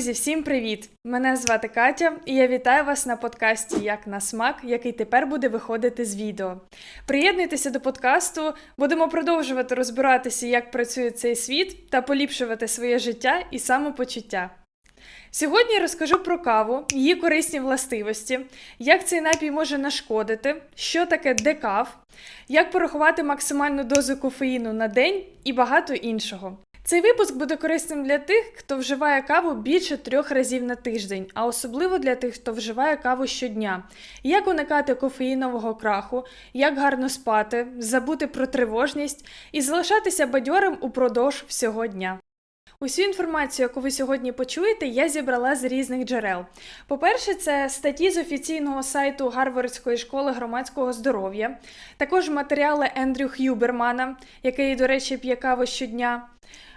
Друзі, всім привіт! Мене звати Катя, і я вітаю вас на подкасті Як на смак, який тепер буде виходити з відео. Приєднуйтеся до подкасту, будемо продовжувати розбиратися, як працює цей світ, та поліпшувати своє життя і самопочуття. Сьогодні я розкажу про каву, її корисні властивості, як цей напій може нашкодити, що таке декав, як порахувати максимальну дозу кофеїну на день і багато іншого. Цей випуск буде корисним для тих, хто вживає каву більше трьох разів на тиждень, а особливо для тих, хто вживає каву щодня. Як уникати кофеїнового краху, як гарно спати, забути про тривожність і залишатися бадьорим упродовж всього дня. Усю інформацію, яку ви сьогодні почуєте, я зібрала з різних джерел. По-перше, це статті з офіційного сайту Гарвардської школи громадського здоров'я, також матеріали Ендрю Х'юбермана, який, до речі, п'є каву щодня.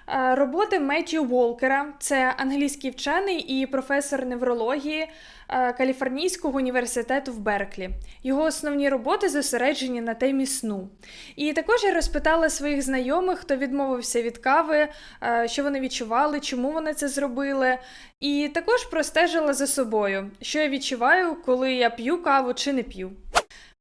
Е, Роботи Меттью Волкера, це англійський вчений і професор неврології е, Каліфорнійського університету в Берклі. Його основні роботи зосереджені на темі сну. І також я розпитала своїх знайомих, хто відмовився від кави, е, що вони відчували, чому вони це зробили. І також простежила за собою, що я відчуваю, коли я п'ю каву чи не п'ю.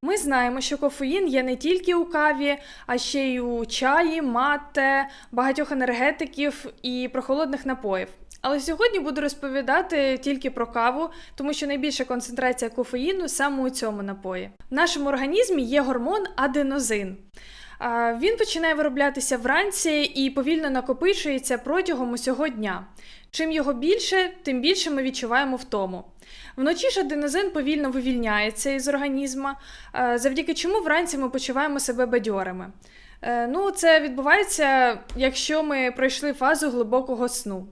Ми знаємо, що кофеїн є не тільки у каві, а ще й у чаї, мате, багатьох енергетиків і прохолодних напоїв. Але сьогодні буду розповідати тільки про каву, тому що найбільша концентрація кофеїну саме у цьому напої. В нашому організмі є гормон аденозин. Він починає вироблятися вранці і повільно накопичується протягом усього дня. Чим його більше, тим більше ми відчуваємо втому. Вночі ж аденозин повільно вивільняється із організму, е, завдяки чому вранці ми почуваємо себе бадьорими. Е, Ну, це відбувається, якщо ми пройшли фазу глибокого сну.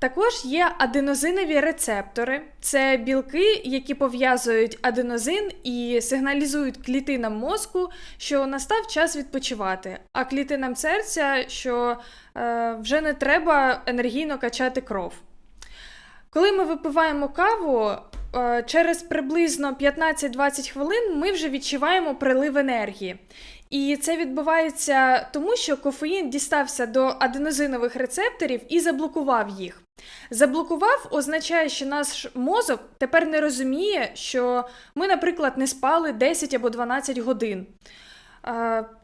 Також є аденозинові рецептори, це білки, які пов'язують аденозин і сигналізують клітинам мозку, що настав час відпочивати, а клітинам серця, що е, вже не треба енергійно качати кров. Коли ми випиваємо каву, е, через приблизно 15-20 хвилин ми вже відчуваємо прилив енергії. І це відбувається тому, що кофеїн дістався до аденозинових рецепторів і заблокував їх. Заблокував означає, що наш мозок тепер не розуміє, що ми, наприклад, не спали 10 або 12 годин.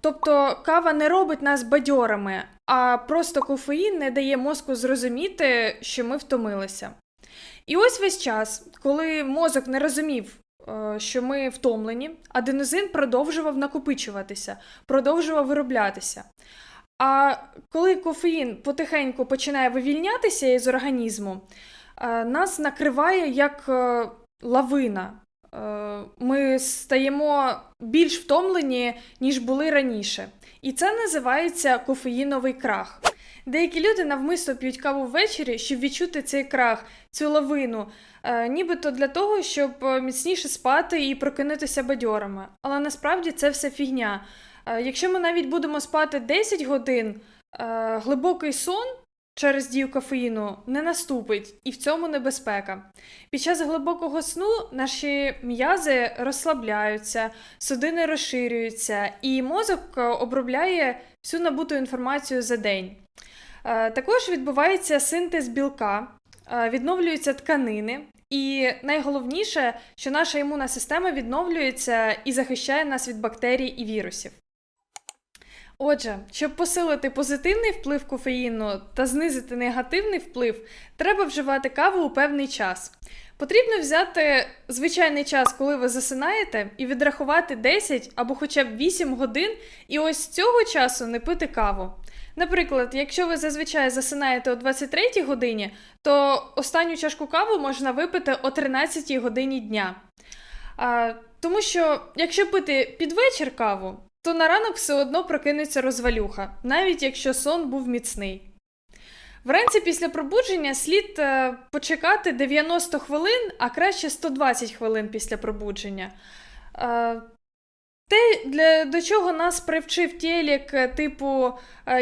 Тобто кава не робить нас бадьорами, а просто кофеїн не дає мозку зрозуміти, що ми втомилися. І ось весь час, коли мозок не розумів, що ми втомлені, аденозин продовжував накопичуватися, продовжував вироблятися. А коли кофеїн потихеньку починає вивільнятися із організму, е, нас накриває як е, лавина. Ми стаємо більш втомлені, ніж були раніше. І це називається кофеїновий крах. Деякі люди навмисно п'ють каву ввечері, щоб відчути цей крах, цю лавину, е, нібито для того, щоб міцніше спати і прокинутися бадьорами. Але насправді це все фігня. Е, якщо ми навіть будемо спати 10 годин, е, глибокий сон. Через дію кофеїну не наступить, і в цьому небезпека. Під час глибокого сну наші м'язи розслабляються, судини розширюються, і мозок обробляє всю набуту інформацію за день. Е, також відбувається синтез білка, е, відновлюються тканини, і найголовніше, що наша імунна система відновлюється і захищає нас від бактерій і вірусів. Отже, щоб посилити позитивний вплив кофеїну та знизити негативний вплив, треба вживати каву у певний час. Потрібно взяти звичайний час, коли ви засинаєте, і відрахувати 10 або хоча б 8 годин, і ось з цього часу не пити каву. Наприклад, якщо ви зазвичай засинаєте о 23 годині, то останню чашку каву можна випити о 13 годині дня. А, Тому що, якщо пити під вечір каву, то на ранок все одно прокинеться розвалюха, навіть якщо сон був міцний. Вранці після пробудження слід е, почекати 90 хвилин, а краще 120 хвилин після пробудження. Е, те, для, до чого нас привчив телек, е, типу,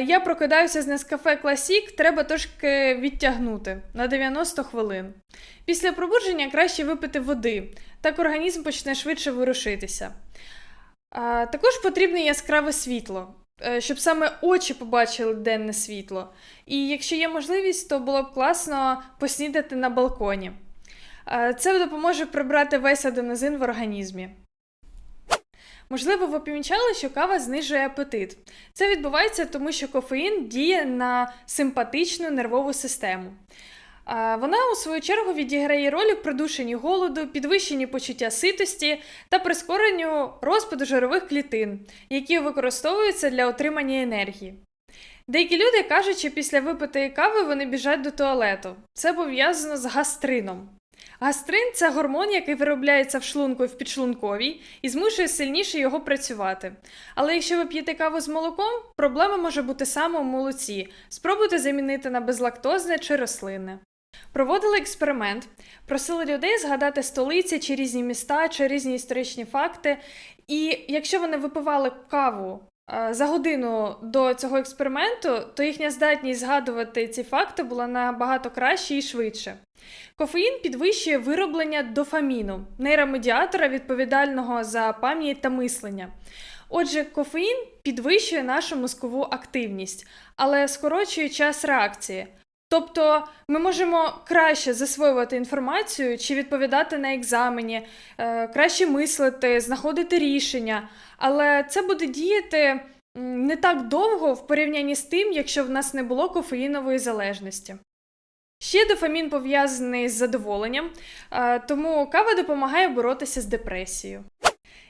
я прокидаюся з Нескафе Класік, треба трошки відтягнути на 90 хвилин. Після пробудження краще випити води, так організм почне швидше ворушитися. Також потрібне яскраве світло. е, щоб саме очі побачили денне світло. І якщо є можливість, то було б класно поснідати на балконі. Це допоможе прибрати весь аденозин в організмі. Можливо, ви помічали, що кава знижує апетит. Це відбувається тому, що кофеїн діє на симпатичну нервову систему. Вона, у свою чергу, відіграє роль у придушенні голоду, підвищенні почуття ситості та прискоренню розпаду жирових клітин, які використовуються для отримання енергії. Деякі люди кажуть, що після випитої кави вони біжать до туалету. Це пов'язано з гастрином. Гастрин це гормон, який виробляється в шлунку і в підшлунковій і змушує сильніше його працювати. Але якщо ви п'єте каву з молоком, проблема може бути саме у молоці. Спробуйте замінити на безлактозне чи рослинне. Проводили експеримент, просили людей згадати столиці чи різні міста, чи різні історичні факти. І якщо вони випивали каву е, за годину до цього експерименту, то їхня здатність згадувати ці факти була набагато краще і швидше. Кофеїн підвищує вироблення дофаміну, нейромедіатора, відповідального за пам'ять та мислення. Отже, кофеїн підвищує нашу мозкову активність, але скорочує час реакції. Тобто ми можемо краще засвоювати інформацію чи відповідати на екзамені, е, краще мислити, знаходити рішення, але це буде діяти не так довго в порівнянні з тим, якщо в нас не було кофеїнової залежності. Ще дофамін пов'язаний з задоволенням, е, тому кава допомагає боротися з депресією.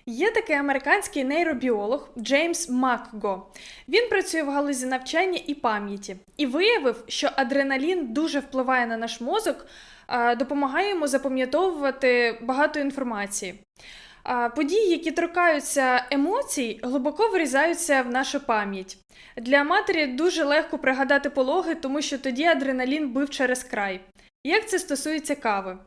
Є такий американський нейробіолог Джеймс Макго. Він працює в галузі навчання і пам'яті і виявив, що адреналін дуже впливає на наш мозок, допомагає йому запам'ятовувати багато інформації. Події, які торкаються емоцій, глибоко врізаються в нашу пам'ять. Для матері дуже легко пригадати пологи, тому що тоді адреналін бив через край. Як це стосується кави?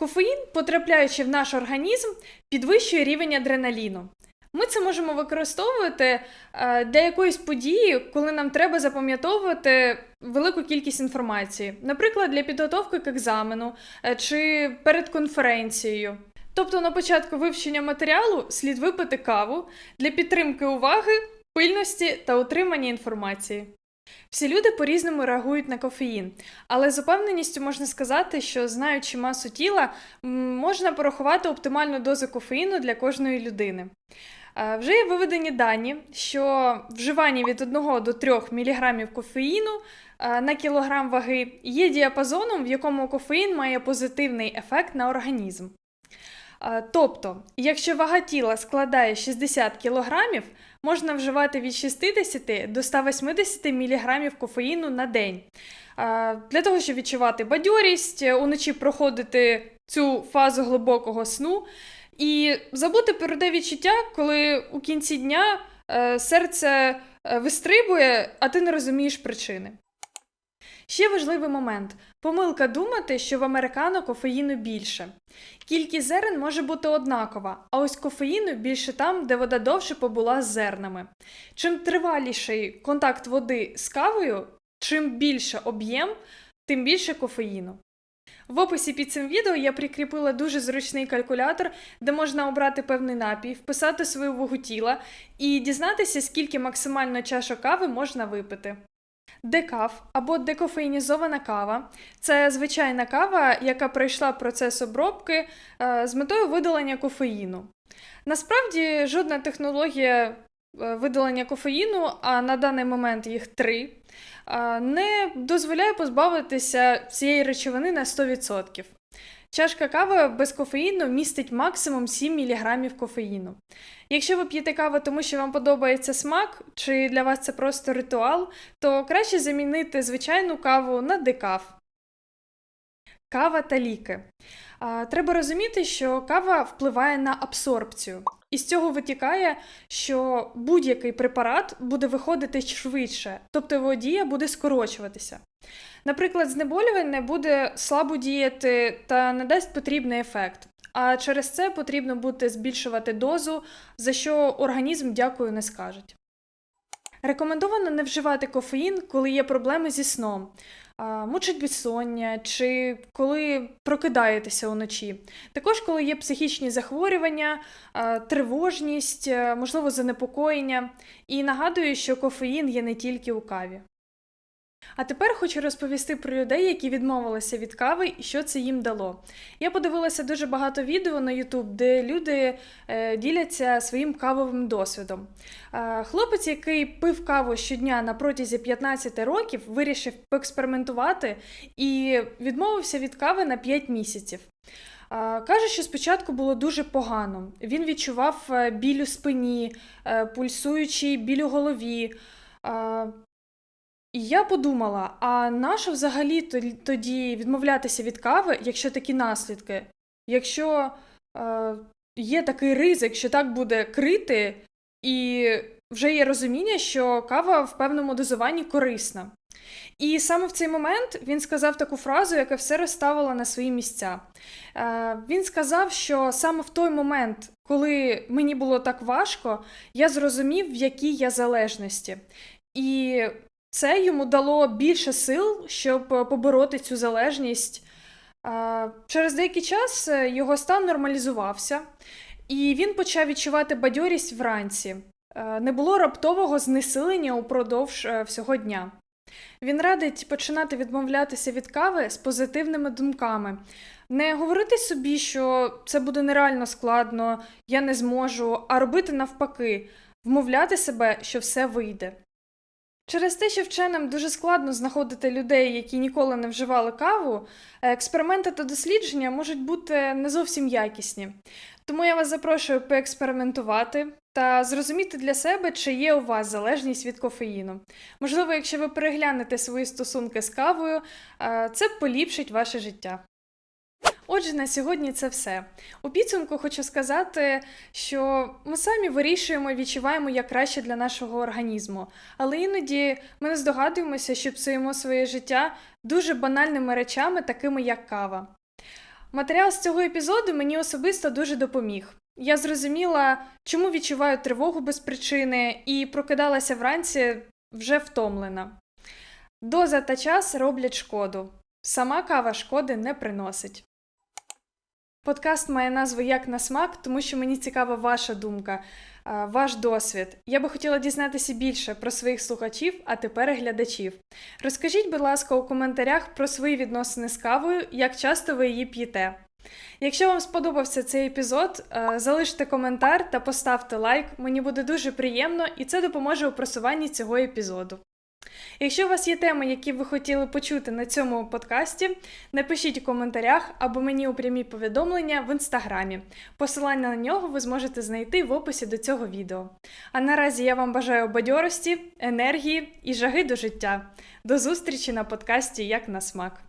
Кофеїн, потрапляючи в наш організм, підвищує рівень адреналіну. Ми це можемо використовувати е, для якоїсь події, коли нам треба запам'ятовувати велику кількість інформації, наприклад, для підготовки к екзамену е, чи перед конференцією. Тобто на початку вивчення матеріалу слід випити каву для підтримки уваги, пильності та отримання інформації. Всі люди по-різному реагують на кофеїн, але з упевненістю можна сказати, що знаючи масу тіла, можна порахувати оптимальну дозу кофеїну для кожної людини. Е, Вже є виведені дані, що вживання від 1 до 3 мг кофеїну е, на кілограм ваги є діапазоном, в якому кофеїн має позитивний ефект на організм. Тобто, якщо вага тіла складає 60 кг, можна вживати від 60 до 180 мг кофеїну на день. Для того, щоб відчувати бадьорість, е, уночі проходити цю фазу глибокого сну і забути про те відчуття, коли у кінці дня е, серце е, вистрибує, а ти не розумієш причини. Ще важливий момент: помилка думати, що в американо кофеїну більше. Кількість зерен може бути однакова, а ось кофеїну більше там, де вода довше побула з зернами. Чим триваліший контакт води з кавою, чим більше об'єм, тим більше кофеїну. В описі під цим відео я прикріпила дуже зручний калькулятор, де можна обрати певний напій, вписати свою вагу тіла і дізнатися, скільки максимально чашок кави можна випити. Декаф або декофеїнізована кава це звичайна кава, яка пройшла процес обробки е, з метою видалення кофеїну. Насправді, жодна технологія е, видалення кофеїну, а на даний момент їх три, е, не дозволяє позбавитися цієї речовини на 100%. Чашка кави без кофеїну містить максимум 7 мг кофеїну. Якщо ви п'єте каву, тому що вам подобається смак, чи для вас це просто ритуал, то краще замінити звичайну каву на декаф. Кава та ліки. Треба розуміти, що кава впливає на абсорбцію. І з цього витікає, що будь-який препарат буде виходити швидше, тобто його дія буде скорочуватися. Наприклад, знеболювальне буде слабо діяти та не дасть потрібний ефект. А через це потрібно буде збільшувати дозу, за що організм дякую не скажуть. Рекомендовано не вживати кофеїн, коли є проблеми зі сном, мучить безсоння чи коли прокидаєтеся уночі. Також, коли є психічні захворювання, тривожність, е, можливо, занепокоєння. І нагадую, що кофеїн є не тільки у каві. А тепер хочу розповісти про людей, які відмовилися від кави і що це їм дало. Я подивилася дуже багато відео на YouTube, де люди е, діляться своїм кавовим досвідом. Е, хлопець, який пив каву щодня на протязі 15 років, вирішив поекспериментувати і відмовився від кави на 5 місяців. Е, Каже, що спочатку було дуже погано. Він відчував біль у спині, пульсуючий біль у голові. І я подумала: а нащо взагалі тоді відмовлятися від кави, якщо такі наслідки? Якщо е, є такий ризик, що так буде крити, і вже є розуміння, що кава в певному дозуванні корисна. І саме в цей момент він сказав таку фразу, яка все розставила на свої місця. Е, він сказав, що саме в той момент, коли мені було так важко, я зрозумів, в якій я залежності. І це йому дало більше сил, щоб е, побороти цю залежність. Через деякий час е, його стан нормалізувався, і він почав відчувати бадьорість вранці. Е, Не було раптового знесилення упродовж всього дня. Він радить починати відмовлятися від кави з позитивними думками, не говорити собі, що це буде нереально складно, я не зможу, а робити навпаки, вмовляти себе, що все вийде. Через те, що вченим дуже складно знаходити людей, які ніколи не вживали каву, експерименти та дослідження можуть бути не зовсім якісні. Тому я вас запрошую поекспериментувати та зрозуміти для себе, чи є у вас залежність від кофеїну. Можливо, якщо ви переглянете свої стосунки з кавою, е, це поліпшить ваше життя. Отже, на сьогодні це все. У підсумку хочу сказати, що ми самі вирішуємо і відчуваємо як краще для нашого організму, але іноді ми не здогадуємося, що псуємо своє життя дуже банальними речами, такими як кава. Матеріал з цього епізоду мені особисто дуже допоміг. Я зрозуміла, чому відчуваю тривогу без причини, і прокидалася вранці вже втомлена. Доза та час роблять шкоду. Сама кава шкоди не приносить. Подкаст має назву Як на смак, тому що мені цікава ваша думка, ваш досвід. Я би хотіла дізнатися більше про своїх слухачів, а тепер глядачів. Розкажіть, будь ласка, у коментарях про свої відносини з кавою, як часто ви її п'єте. Якщо вам сподобався цей епізод, е, залиште коментар та поставте лайк. Мені буде дуже приємно і це допоможе у просуванні цього епізоду. Якщо у вас є теми, які ви хотіли почути на цьому подкасті, напишіть у коментарях або мені у прямі повідомлення в інстаграмі. Посилання на нього ви зможете знайти в описі до цього відео. А наразі я вам бажаю бадьорості, енергії і жаги до життя. До зустрічі на подкасті Як на смак.